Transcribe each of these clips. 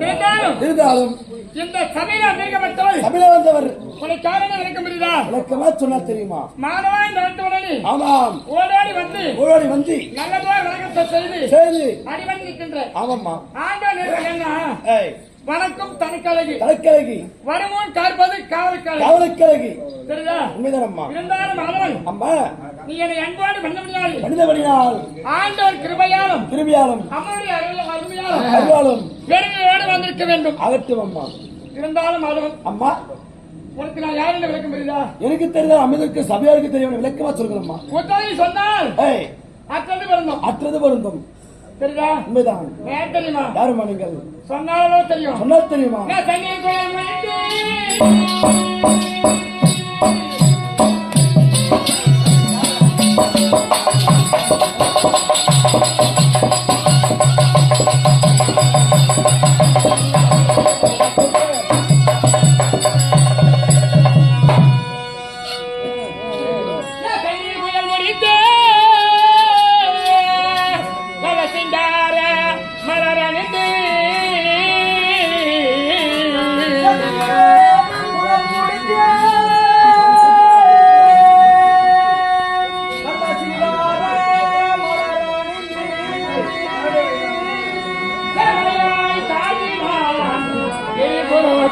இருந்தாலும் இந்த சபையில் அமைக்கப்பட்டவள் தமிழ வந்தவர் உனக்கு காரணம் இருக்க முடியுதா? விளக்கமா சொன்னா தெரியுமா? மாணவன் நடத்தவுடனே ஆமாம். ஓடோடி வந்து ஓடி வந்து நல்லதோர் வணக்கத்தை செய்து சரி அடிவன் நிற்கின்ற ஆமாம்மா. ஆண்டவன் என்ன? வணக்கம் தனக்கழகு. தலைக்கழகி வருமுன் காற்பது காவலுக்கழகு கவலைக்கழகி சரிதா உண்மைதானம்மா. இருந்தாலும் மாணவன் அம்மா. நீ என்னை அன்போடு பண்ண முடியாது மனிதவழியால் ஆண்டவர் கிருபையாலும் திரும்பியாலும் அம்மாவுடைய அருள் அருமையாலும் அருளாலும் பெருமையோடு வந்திருக்க வேண்டும். அகற்றும் அம்மா. இருந்தாலும் மாணவன் அம்மா. உனக்கு நான் யார் என்று விளக்கம் புரியுதா எனக்கு தெரிந்த அமிர்தற்கு சபையாருக்கு தெரியும் விளக்கமா சொல்கிறோம்மா உத்தரவை சொன்னால் அத்தனை பிறந்தோம் அற்றது பொருந்தும். தெரியுதா? உண்மைதான். ஏன் தெரியுமா? யாருமா நீங்கள்? சொன்னாலோ தெரியும். சொன்னால் தெரியுமா? Oh,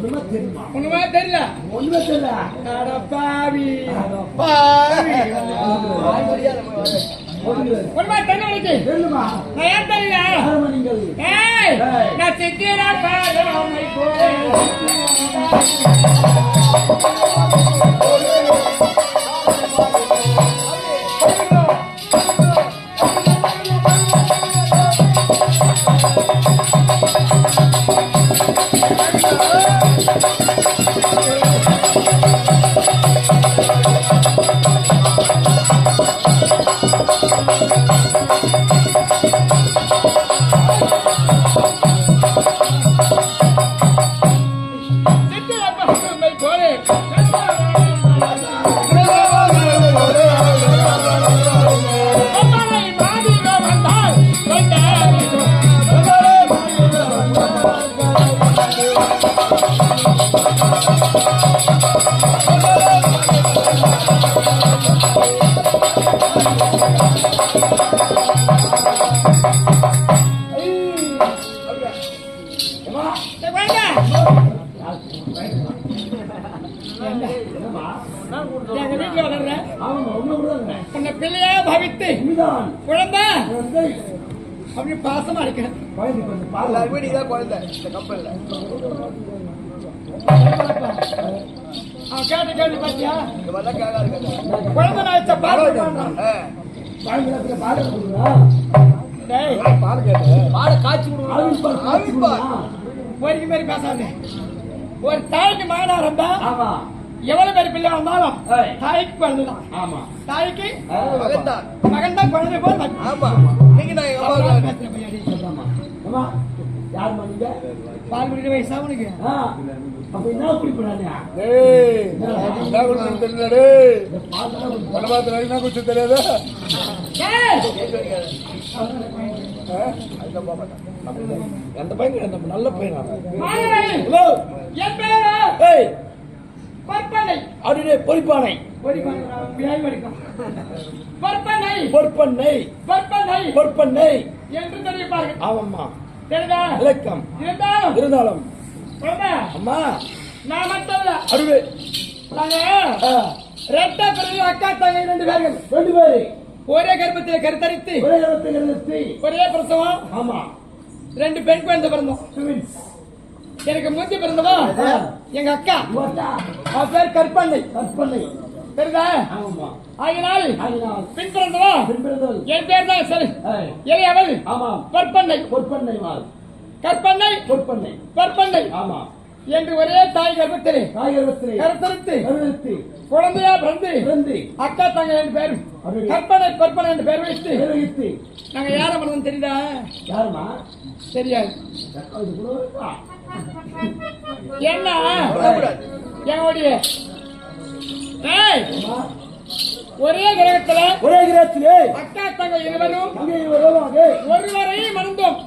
சொல்லுமா தெரியுமா? உனக்கு தெரியல ஒண்ணுமே தெரியல. அட பாவி பாவி ஒண்ணுமே தெரியல உனக்கு தெரியுமா? நான் ஏன் தெரியல யாரும்மா நீங்கள்? ஏய் ஏய். நான் சித்திரா பாதமை போறேன் சித்திரா உன்னை பிள்ளையா பாவித்து குழந்தை. அப்படி பாசமா இருக்கிறேன் குழந்தை பாரு. அவன் கேட்ட கேள்வி பாத்தியா குழந்தை நாய்ச்ச பால் பண்றான் குழந்தைகளுக்கு பாரு கொடுக்குறா. டேய் ஆவின் பால் காய்ச்சி கொடுக்குறா. ஒரு மாதிரி பேசாத ஒரு தாய்க்கு மகனா இருந்தா ஆமா எவ்வளவு பேர் பிள்ளை வந்தாலும் ஏய். தாய்க்கு குழந்தைதான் ஆமா தாய்க்கு ஆமா. மகன் தான் குழந்தை போல் மகன். அப்புறம் பேசுற பையன் அடி. ஆமா. அம்மா, யாரும்மா நீங்க? பால் குடிக்கிற வயசா உனக்கு அப்ப என்ன குடிக்கிறாங்க? இந்த பால் தானே குடிக்கிறாங்க. ஏய், எந்த பையன் அந்த நல்ல பையனா? ஹலோ என் பேரு ஏய்! பற்பனை. அப்படியே பொறிப்பானை. பற்பனை. பொற்பண்ணை பற்பனை. பொற்பண்ணை என்று தெரிவிப்பார்கள். ஆமாம்மா. தெரியுதா? இலக்கம். இருந்தாலும் இருந்தாலும். அம்மா. நான் மட்டும் இல்ல அருவே நாங்க ஆ, ரெட்ட பிறகு அக்கா தங்கை ரெண்டு பேர்கள். ரெண்டு பேரு. ஒரே கர்ப்பத்தில் கருத்தரித்து. ஒரே நிறுத்தி ஒரே பிரசவம். ஆமா. ரெண்டு பெண் குழந்தை பிறந்தோம். எனக்கு முந்தி பிறந்தவா. எங்க அக்கா. அவ பேர் கற்பண்ணை கற்பனை தெரியுதா? ஆகினால் பின் பிறந்தவா? என் பேர் தான் சரி. எளியவள். ஆமாம். பற்பண்ணை கற்பண்ணை பொற்பண்ணை பற்பண்ணை ஆமா என்று ஒரே தாய் கர்ப்பத்திலே காய்கறத்திலே கருத்தரித்து கருவித்து குழந்தையா பிறந்து பிறந்து அக்கா தங்க ரெண்டு பேரும் அப்படி. கற்பனை பற்பனை என்று பேர் வைத்து நிர்வகித்து நாங்க யார பண்ணணும் தெரியுதா? யாருமா? தெரியாது? என்ன என்னுடைய ஒரே கிரகத்துல ஒரே கிரகத்திலே அக்கா தங்க இருவரும் வருவாங்க ஒருவரையும் மணந்தோம்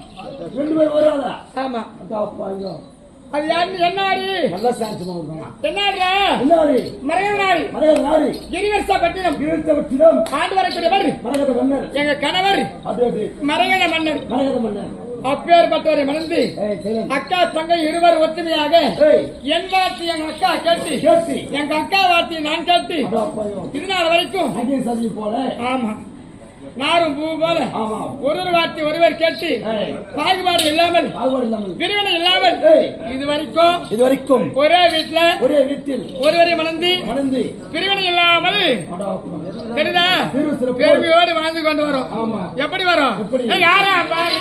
ரெண்டு பேர் வராதா ஆமா. அப்பா அது யாரு என்ன ஆடு நல்ல சாட்சியமா இருக்காங்க என்ன ஆடுறா முன்னாடி மறைய நாடு மரகத நாடு கிரிவர்சா பட்டினம். இருபத்தவற்றிடம் ஆண்டு வரக்கூடியவர் மரகத மன்னர். எங்க கணவர். மறையன மன்னர். மரகத மன்னர். அப்பேற்பட்டவரை மணந்து அக்கா தங்கை இருவர் ஒற்றுமையாக ஏய். என் வார்த்தை எங்க அக்கா கேட்டு. கேட்டு. எங்க அக்கா வார்த்தையை நான் கேட்டு. இதுநாள் வரைக்கும். போல ஆமா. நாரும் பூ போல. ஒரு வார்த்தை ஒருவர் கேட்டு பாகுபாடு இல்லாமல் பிரிவினை இல்லாமல். ஏய் இது வரைக்கும் இது வரைக்கும் ஒரே வீட்டுல ஒரே வீட்டில் ஒருவரை மணந்து மணந்து பிரிவினை இல்லாமல். தெரியுதா. பெருமையோடு வாழ்ந்து கொண்டு வரும். ஆமா. எப்படி வரும்? யாரா? பாரு.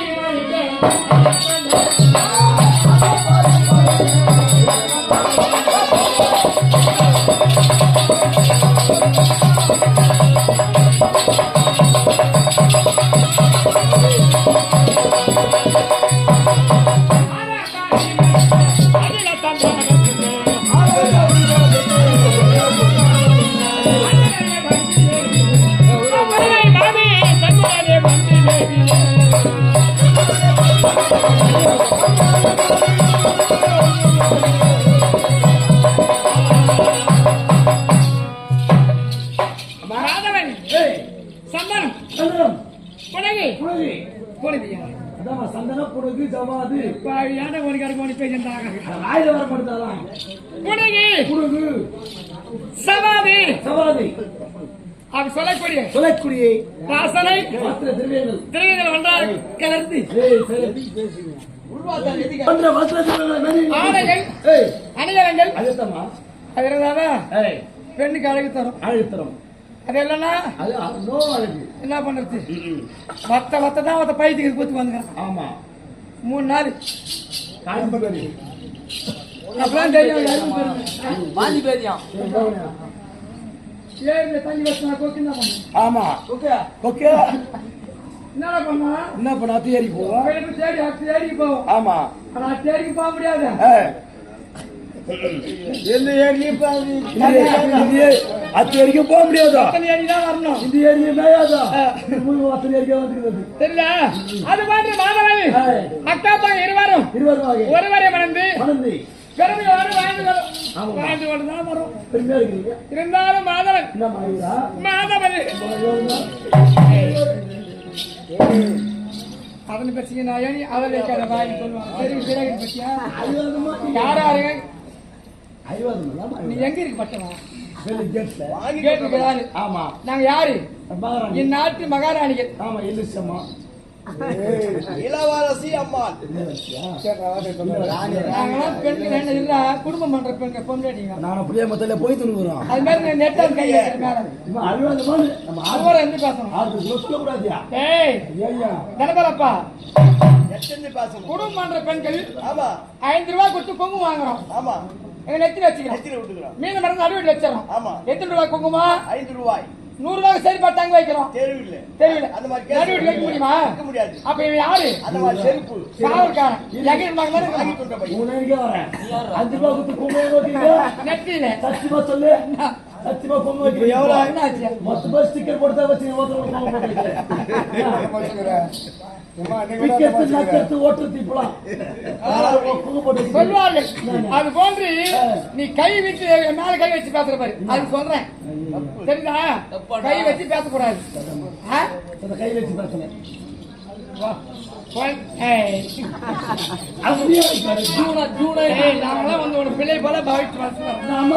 கருமணி பேசிட்டாங்க ராயில வர மாட்டாதான் புனகி புனகு சமாதி சவாதி. அவர் சொல்லக்கூடிய சொல்லக்கூடிய வாசனை. திரவியங்கள். ஒன்றாக கலந்து ஆடைகள். அணிகலங்கள் அது இருந்தாதான் ஏய். பெண்ணுக்கு அழகு தரும். அது இல்லைன்னா அது அது அழகு. என்ன பண்றது? வத்த வத்த தான் வத்த பைத்தியத்துக்கு கூத்து வந்துங்க ஆமா. மூணு நாள். ஆமா. என்ன பண்ணா? என்ன பண்ண? தேடி போவோம். தேடி தேடி போவோம் ஆமா. தேடிக்கு போக முடியாது. அத்து வரைக்கும் போக முடியாதா? இந்த ஏரியா மேயாதா? அத்தனை ஏரியா வந்துருக்குது தெரியல. அது மாதிரி மாதவன். ஏய் அக்கா பையன் இருவரும் வகை ஒருவரை மணந்து. மணந்தி. இருந்தாலும் மாதவன். மாதவன். அதனை பற்றி நான் எங்க இருக்கு யாரு ஆமா. நாங்க யாரு? மகாராணி. இந்நாட்டு மகாராணிகள். ஆமா எல்லிசம்மா இளவரசி அம்மாள். பெண்கள் என்ன இல்ல குடும்பம் பண்ற பெண்கள் பொண்டாட்டிங்க நான் அப்படியே மொத்தல போய் துணுக்குறோம் அது மாதிரி நான் நெட்டா கை நம்ம எந்த பேசணும். ஆறு சொல்ல கூடாதியா ஏய் ஐயா பேசணும். குடும்பம் பண்ற பெண்கள் ஆமா. ஐந்து ரூபாய் கொடுத்து குங்குமம் வாங்குறோம். ஆமா. எங்க நெத்தில வச்சுக்கிறோம். எத்தனை விட்டுக்கிறோம். மீன் மருந்து நடுவில் வச்சிடறோம். ஆமா. எத்தனை ரூபாய் குங்குமம்? ஐந்து ரூபாய். நூறு ரூபாய் சரிப்பா தங்க வைக்கிறோம். தெருவில் தெரியல அந்த மாதிரி நடுவில் வைக்க முடியுமா? வைக்க முடியாது. அப்ப இவன் யாரு? அந்த மாதிரி செருப்பு. காவல்காரன் எங்க வாங்கி இருந்தாங்க கொண்ட பையன். மூணு மணிக்கு வரேன். அஞ்சு ரூபா கொடுத்து பொம்மை ஓட்டிங்க நெத்தியில. சத்தியமா சொல்லு. சத்தியமா பொம்மை வைக்கிறீங்க. எவ்வளவு? என்னாச்சு? மொத்த பஸ் டிக்கெட் போட்டு தான் வச்சு போட்டு சொல்லுவார்கள் அது போன்று நீ கை வச்சு என் மேல கை வச்சு பேசுற பாரு. அது சொல்றேன். தெரியுதா? கை வச்சு பேசக்கூடாது. கை வச்சு உனக்கு பிள்ளை போல பாவிச்சு அம்மா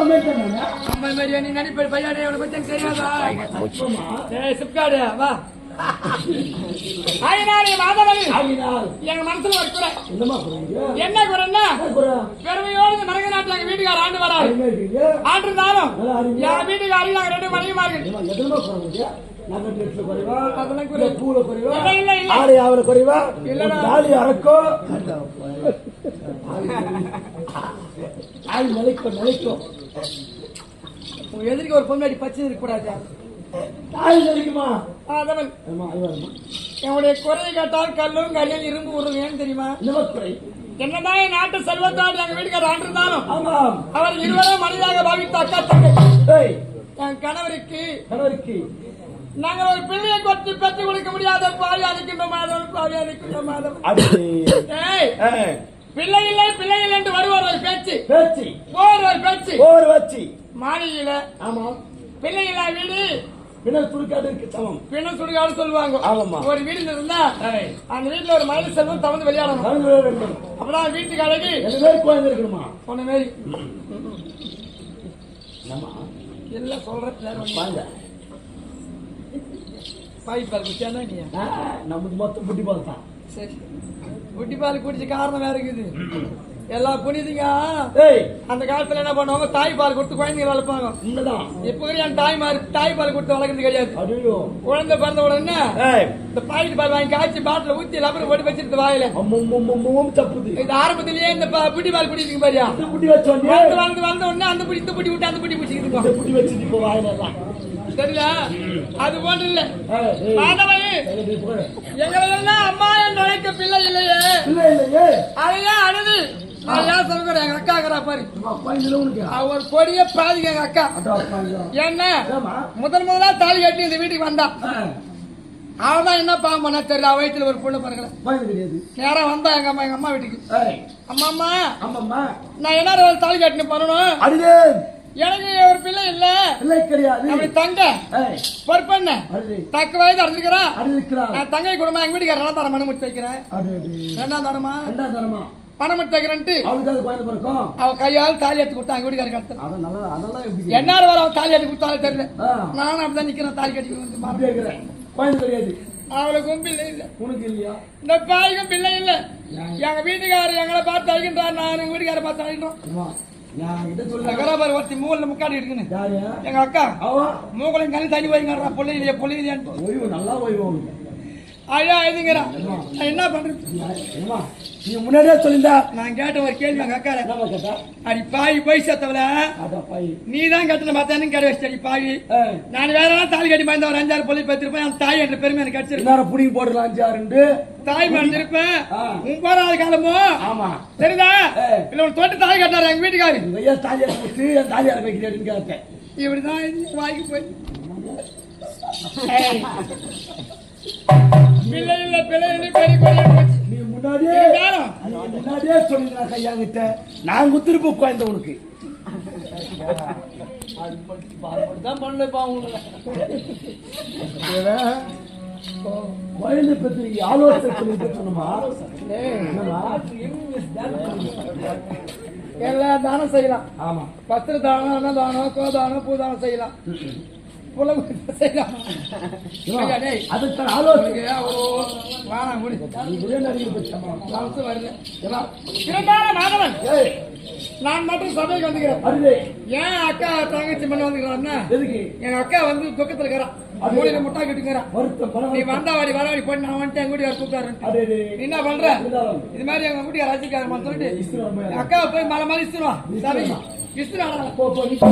மாதிரி நீ நடிப்ப பையனே தெரியாதா? சிப்காடு வா. ஆயினாரே மாதவன். எங்க மனசுல ஒரு குறை. என்ன குறைன்னா பெருமையோடு மரக நாட்டுல எங்க வீட்டுக்கார ஆண்டு வராரு. ஆண்டு இருந்தாலும். என் வீட்டுக்காரி நாங்க ரெண்டு நகை நெட்ல குறைவா. தாலி அறக்கோ? நிலைக்கும் நிலைக்கும் எதிர்க்கு ஒரு பொண்ணாடி பச்சை இருக்க அதவன். ஆமா ஐவரமா என்னுடைய குறையை கேட்டால் கல்லும் கல்லில் இரும்பு உருவும் ஏன்னு தெரியுமா? என்னதான் என் நாட்டு செல்வத்தாடு எங்க வீட்டுக்கார ஆண்டு இருந்தாலும் ஆமாம் அவர் இருவரும் மனிதாக பாவித்த அக்கா தங்கை. என் கணவருக்கு கணவருக்கு. நாங்கள் ஒரு பிள்ளையை கொத்து பெற்று கொடுக்க முடியாத பாவி அழைக்கின்ற மாதவன் பாவி அழைக்கின்ற மாதவன். பிள்ளை இல்லை பிள்ளை இல்லை என்று வருவார் ஒரு பேச்சு. பேச்சு. ஒரு பேச்சு. ஓர் வச்சு மாளிகையில ஆமா. பிள்ளை இல்லா வீடு. துடுக்காடு இருக்கு சமம் பின்ன சுடுகாடு சொல்லுவாங்க. ஆமாம்மா. ஒரு வீடு இருந்தா அந்த வீட்டுல ஒரு மயில் செல்வம் தவந்து விளையாடணும். அப்பதான் வீட்டுக்கு அழகு ரெண்டு பேர் குழந்தை இருக்கணுமா போன என்னம்மா? எல்லாம் சொல்ற வாங்க. பாய் பால் குடிச்சானா நீ? நமக்கு மொத்தம் புட்டி பால் தான். சரி. குட்டி பால் குடிச்ச காரணம் வேற இருக்குது. எல்லா புனிதிங்க அந்த காலத்துல என்ன பண்ணுவாங்க? தாய் பால் கொடுத்து குழந்தைங்க வளர்ப்பாங்க. உண்மைதான். இப்ப என் தாய் மாறு தாய் பால் கொடுத்து வளர்க்கறது கிடையாது. குழந்தை பிறந்த உடனே இந்த பாக்கெட் பால் வாங்கி காய்ச்சி பாட்டில ஊத்தி லப்பர் போட்டு வச்சிருந்த வாயில. தப்புது. இது ஆரம்பத்திலேயே இந்த ப- புட்டி பால் குடிச்சிங்க பாரியா? புட்டி வச்சோண்டே வளர்ந்து வளர்ந்த உடனே அந்த புடி இந்த புடி விட்டு அந்த புடி பிடிச்சிக்கிட்டு புட்டி வச்சுட்டு இப்போ வாயிலெல்லாம். தெரியல? அது போன்று இல்ல. மாதவனே போடு. எங்களை எல்லாம் அம்மா என்று அழைக்க பிள்ளை இல்லையே. இல்லை இல்லையே. அதையா அழுது நான் ஏன் சொல்கிறேன் எங்க அக்கா இருக்கிறா பாரு. ஒரு கொடிய பாதிக்க எங்க அக்கா. என்ன? ஏமா முதல் தாலி கட்டி இந்த வீட்டுக்கு வந்தா. அவதான் என்ன பாவம் பண்ணா தெரியல. அவ வயித்துல ஒரு பொண்ணு கிடையாது நேரா வந்தா எங்க அம்மா எங்க அம்மா வீட்டுக்கு. அம்மா நான் என்ன தாலி கட்டினு பண்ணணும் எனக்கு ஒரு பிள்ளை இல்ல. பிள்ளை கிடையாது அப்படி தங்க. பொறுப்பண்ண தக்க வயது அடைஞ்சிருக்கிறா. நான் தங்கை குடும்பம் எங்க வீட்டுக்காரன் தர மனு முடிச்சு வைக்கிறேன். ரெண்டாம் தரமா? ரெண்டாம் தரமா? பணம் முடிச்சு வைக்கிறேன்ட்டு அவளுக்கு அது குழந்தை பிறக்கும் அவ கையால் தாலி எடுத்து கொடுத்தா எங்க வீட்டுக்காரர் எப்படி என்னால வர அவ தாலி எடுத்து கொடுத்தாலும் தெரியல. நானும் அப்படிதான் நிக்கிறேன் தாலி கட்டி வந்து கிடையாது. அவளுக்கும் பிள்ளை இல்ல. உனக்கு இல்லையா? இந்த பாய்க்கும் பிள்ளை இல்ல. எங்க வீட்டுக்காரர் எங்களை பார்த்து அழிக்கின்றார். நான் எங்க வீட்டுக்கார பார்த்து அழிக்கிறோம். ஒருத்தி மூல முக்காடி இருக்குன்னு. எங்க அக்கா. அவ? மூக்கலையும் கண்ணி தண்ணி வைங்கிறா பொல்லையிலேயே பொல்லையிலேன்னு ஓய்வு நல்லா ஓய்வு அழா எழுதுங்கிறா நான் என்ன பண்றது? நீ முன்னாடியே சொல்லியிருந்தா? நான் கேட்ட ஒரு கேள்வி எங்க அக்கா அடி போய் பாய் நீ தான் கட்டண பார்த்தானு கடை வச்சு அடி பாவி. ஏய், நான் வேற எல்லாம் தாலி கட்டி பயந்த ஒரு அஞ்சாறு பொல்லி பத்திருப்பேன் அந்த தாய் என்ற பெருமை எனக்கு கிடைச்சிருக்கு. புடிங்கி போடலாம் அஞ்சாருண்டு தாய் மறந்திருப்பேன் போறாத காலமோ ஆமா. சரிதா. இல்ல உன் தோட்ட தாய் கட்டாரு எங்க வீட்டுக்காரு. ஐயா கொடுத்து என் தாலியார் வைக்கிறேன்னு கேட்டேன். இப்படிதான் வாய்க்கு போய். ஏய். பிள்ளை இல்ல பிள்ளை இல்ல பெரிய பெரிய போச்சு நீ முன்னாடியே நீ முன்னாடியே சொல்லிருந்தா கையா கிட்ட நான் குத்திருப்பு குழந்தை உனக்கு குழந்தை பத்தி ஆலோசனை சொன்னமா என்னம்மா? எல்லா தானம் செய்யலாம். ஆமா. பத்திர தானம் அன்னதானம் கோதானம் பூதானம் செய்யலாம். அதுக்கான ஆலோசனை. மாதவன் நான் மட்டும் சபைக்கு வந்துக்கிறேன். ஏன் அக்கா தங்கச்சி பண்ண வந்துக்கிறான்னா? எதுக்கு? எங்க அக்கா வந்து துக்கத்துல இருக்கிறான் மூலையில முட்டா கட்டுக்கிறான் நீ வந்தாவாடி வரவாடி போய் நான் வந்துட்டு எங்க வீட்டுக்கார கூப்பிட்டாரு என்ன பண்ற? இது மாதிரி எங்க வீட்டுக்கார ரசிக்காரமா சொல்லிட்டு. என் அக்காவை போய் மலை மாதிரி இஸ்துருவா சரி. இஸ்துருவா போ போ நீ போ.